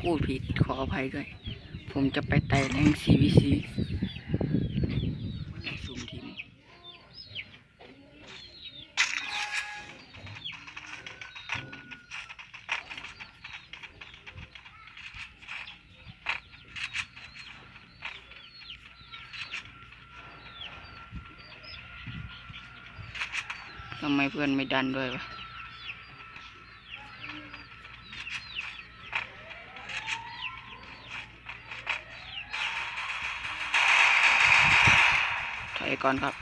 พูดผิดขออภัยด้วย ผมจะไปไต่แรง CVC ซูมทีนี้ทำไมเพื่อนไม่ดันด้วยวะ ก่อนครับ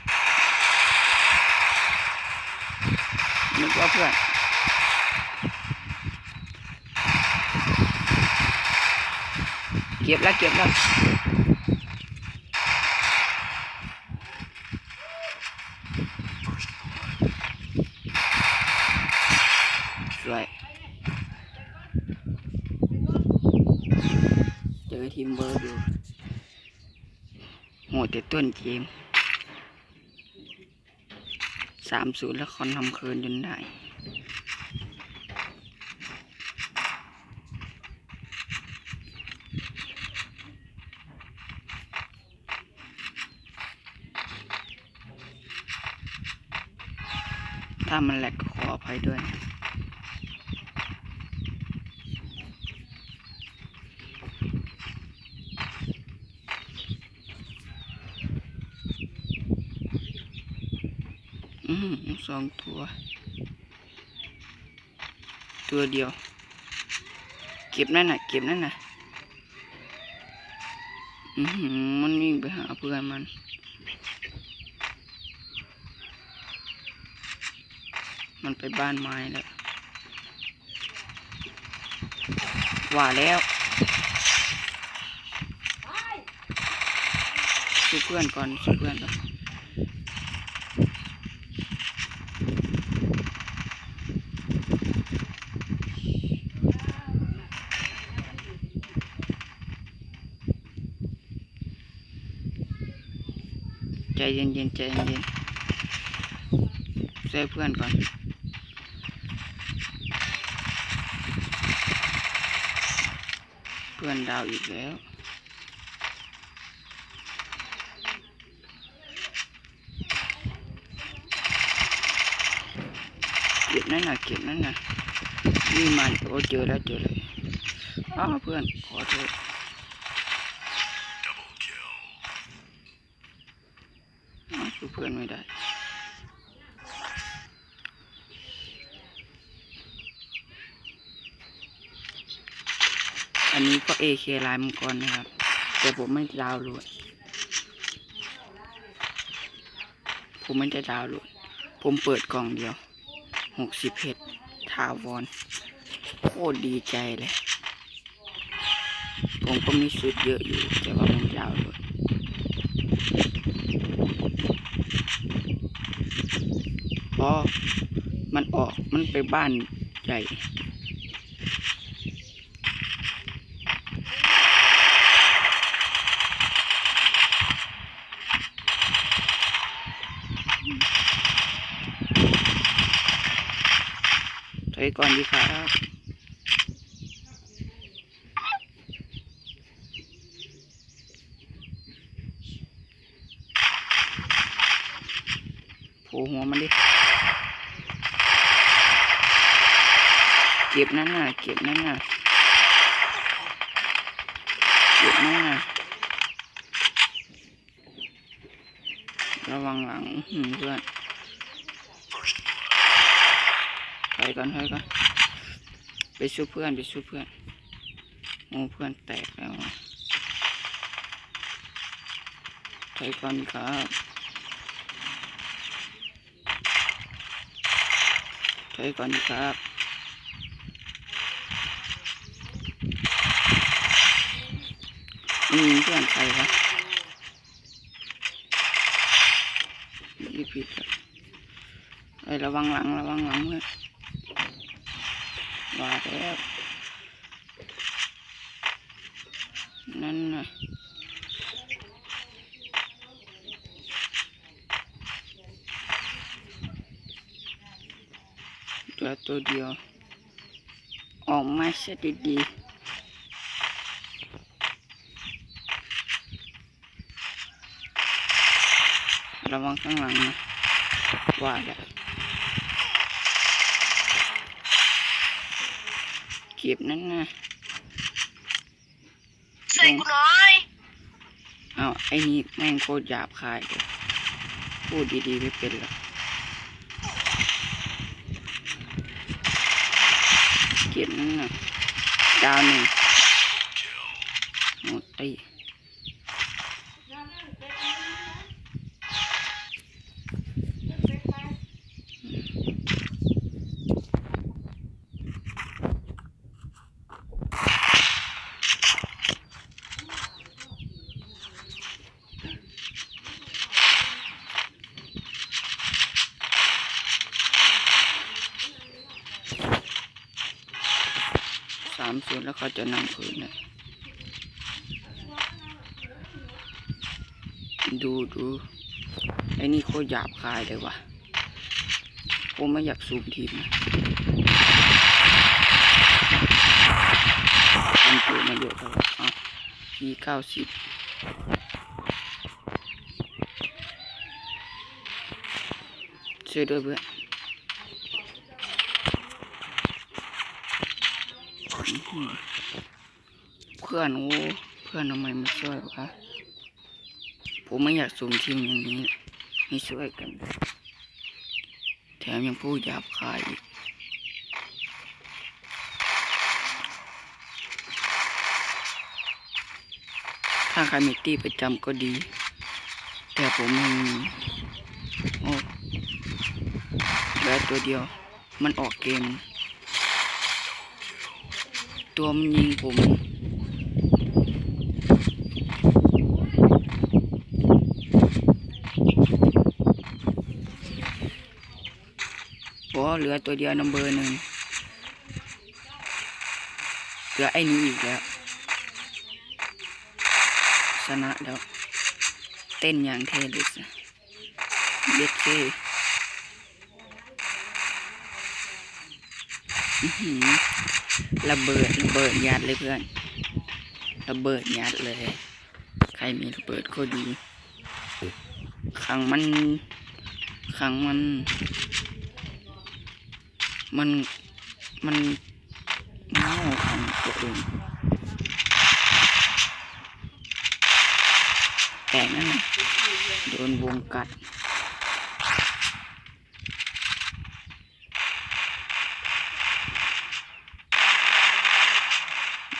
นึกว่าเพื่อนเก็บแล้วเก็บแล้วสวยเจอทีมเบอร์อยู่โหดแต่ต้นเกม สามศูนย์แล้วคอนทำคืนจนได้ถ้ามันแหลกก็ขออภัยด้วย อืมสองตัว ตัวเดียว เก็บนั่นน่ะ เก็บนั่นน่ะ อือหือมันวิ่งไปหาเพื่อนมันมันไปบ้านไม้แล้ว ว่าแล้วช่วยเพื่อนก่อนช่วยเพื่อนก่อน ใจเย็นๆใจเย็นๆช่วยเพื่อนก่อนเพื่อนดาวอีกแล้วเก็บนั่นน่ะเก็บนั่นน่ะนี่มันโอ้เจอแล้วเจอเลยอ้าวเพื่อนขอโทษ อ้าวช่วยเพื่อนไม่ได้อันนี้ก็เอเคลายมังกรนะครับ แต่ผมไม่ดาวโหลดผมไม่ได้ดาวโหลดผมเปิดกล่องเดียวหกสิบเพชรทาวอนโคตรดีใจเลย ผมก็มีสุดเยอะอยู่ แต่ว่าไม่ดาวน์โหลด พอมันออกมันไปบ้านใหญ่ถอยก่อนดีครับ โผล่หัวมันดิ เก็บนั่นน่ะ เก็บนั่นน่ะ เก็บนั่นน่ะ ระวังหลังเพื่อนถอยก่อนถอยก่อนไปช่วยเพื่อนไปช่วยเพื่อนโอ้เพื่อนแตกแล้วถอยก่อนครับ ถอยก่อนครับนี่เพื่อนใครวะนี่ผิดอะไอ้ระวังหลังระวังหลังเพื่อนว่าแล้วนั่นน่ะ ลือตัวเดียว ออกมาเสียดีๆระวังข้างหลังนะว่าแล้วเก็บนั่นนะใส่กูน้อยเอาไอ้นี่แม่งโคตรหยาบคายพูดดีๆไม่เป็นหรอก เก็บนั่นนะดาวหนึ่งหมดตี ส่วนแล้วเขาจะนำคืนเลยดูดูไอ้นี่โคตรหยาบคายเลยว่ะผมไม่อยากซูมทีมนะเป็นตัวมาเยอะแล้วอะพีเก้าสิบช่วยด้วยเพื่อน เพื่อนโอ้เพื่อนทำไมไม่ช่วยวะผมไม่อยากสูมทีมอย่างนี้ให้ช่วยกัน แถมยังพูดหยาบคายอีกถ้าใครมีตีประจำก็ดี แต่ผมไม่มีโอ้เหลือตัวเดียว มันออกเกม ตัวมันยิงผมโอ้เหลือตัวเดียวนัมเบอร์หนึ่งเหลือไอ้นี้อีกแล้วชนะแล้วเต้นอย่างเทเลยสิเบ็ดเซ่อื้อหือ ระเบิดระเบิดยัดเลยเพื่อน ระเบิดยัดเลย ใครมีระเบิดก็ดีขังมันขังมัน มันมันเน่าขังตัวเองแต่นั่นโดนวงกัด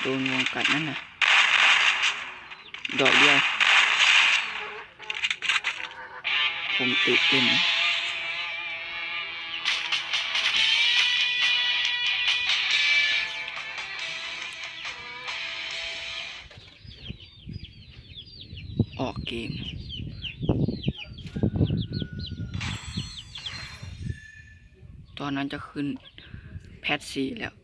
โดวงกัดนั่นน่ะ ดอกเดียวผมติดเต็มออกเกมตอนนั้นจะขึ้นแพทซีแล้ว